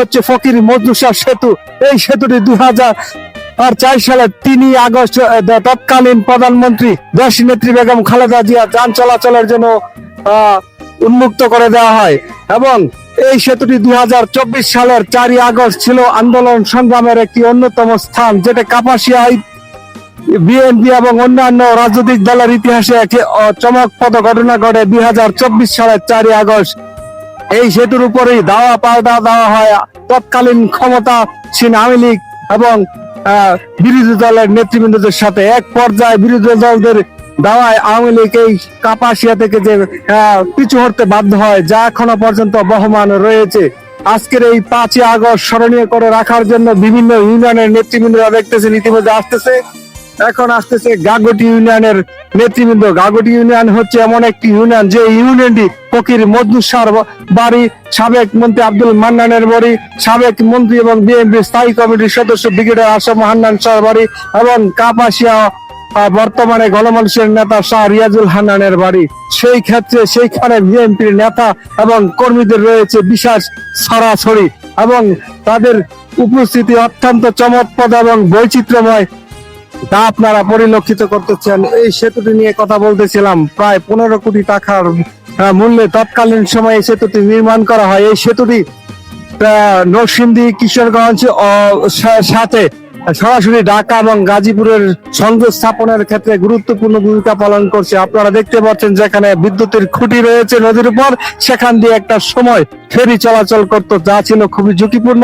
হচ্ছে ফকির মজদুসা সেতু। এই সেতুটি দুই হাজার আর চার সালে তিনই আগস্ট তৎকালীন প্রধানমন্ত্রী দেশ নেত্রী বেগম খালেদা জিয়া যান চলাচলের জন্য উন্মুক্ত করে দেওয়া হয়। এবং এই সেতুটি দুই সালের চারই আগস্ট ছিল আন্দোলন সংগ্রামের একটি অন্যতম স্থান, যেটা কাপাসিয়ায় বিএনপি এবং অন্যান্য রাজনৈতিক দলের ইতিহাসে একটি চমকপ্রদ ঘটনা ঘটে দুই হাজার চব্বিশ সালের চারই আগস্ট। এই সেতুর উপরেই দাওয়া পাল্টা দেওয়া হয়। তৎকালীন ক্ষমতাসীন আওয়ামী লীগ এবং বিরোধী দলের নেতৃবৃন্দদের সাথে এক পর্যায়ে বিরোধী দলদের দাওয়ায় আওয়ামী লীগ এই কাপাসিয়া থেকে যে পিছু হতে বাধ্য হয়, যা এখনও পর্যন্ত বহমান রয়েছে। আজকের এই পাঁচই আগস্ট স্মরণীয় করে রাখার জন্য বিভিন্ন ইউনিয়নের নেতৃবৃন্দরা দেখতেছেন, ইতিমধ্যে আসতেছে। এখন আসতেছে গাগটি ইউনিয়নের নেতৃবৃন্দ। গাগটি ইউনিয়ন হচ্ছে এমন একটি ইউনিয়ন, যে ইউনিয়নটি ফকির মজদুসার বাড়ি, সাবেক মন্ত্রী আব্দুল মান্নানের বাড়ি, সাবেক মন্ত্রী এবং বিএনপি স্থায়ী কমিটির সদস্য ব্রিগেডিয়ার আসম হান্নান শাহ বাড়ি এবং কাপাসিয়া বর্তমানে গণমানুষের নেতা শাহ রিয়াজুল হান্নানের বাড়ি। সেই ক্ষেত্রে সেইখানে বিএনপির নেতা এবং কর্মীদের রয়েছে বিশেষ ছড়াছড়ি এবং তাদের উপস্থিতি অত্যন্ত চমৎপদ এবং বৈচিত্র্যময়। তা আপনারা পরিলক্ষিত করতেছেন। এই সেতুটি নিয়ে কথা বলতেছিলাম। প্রায় পনেরো কোটি টাকার মূল্যে তৎকালীন সময়ে এই সেতুটি নির্মাণ করা হয়। এই সেতুটি নরসিংদী, কিশোরগঞ্জ সাথে সরাসরি ঢাকা এবং গাজীপুরের সংযোগ স্থাপনের ক্ষেত্রে গুরুত্বপূর্ণ ভূমিকা পালন করছে। আপনারা দেখতে পাচ্ছেন যেখানে বিদ্যুতের খুঁটি রয়েছে নদীর উপর। সেখান দিয়ে একটা সময় ফেরি চলাচল করতো, যা ছিল খুবই ঝুঁকিপূর্ণ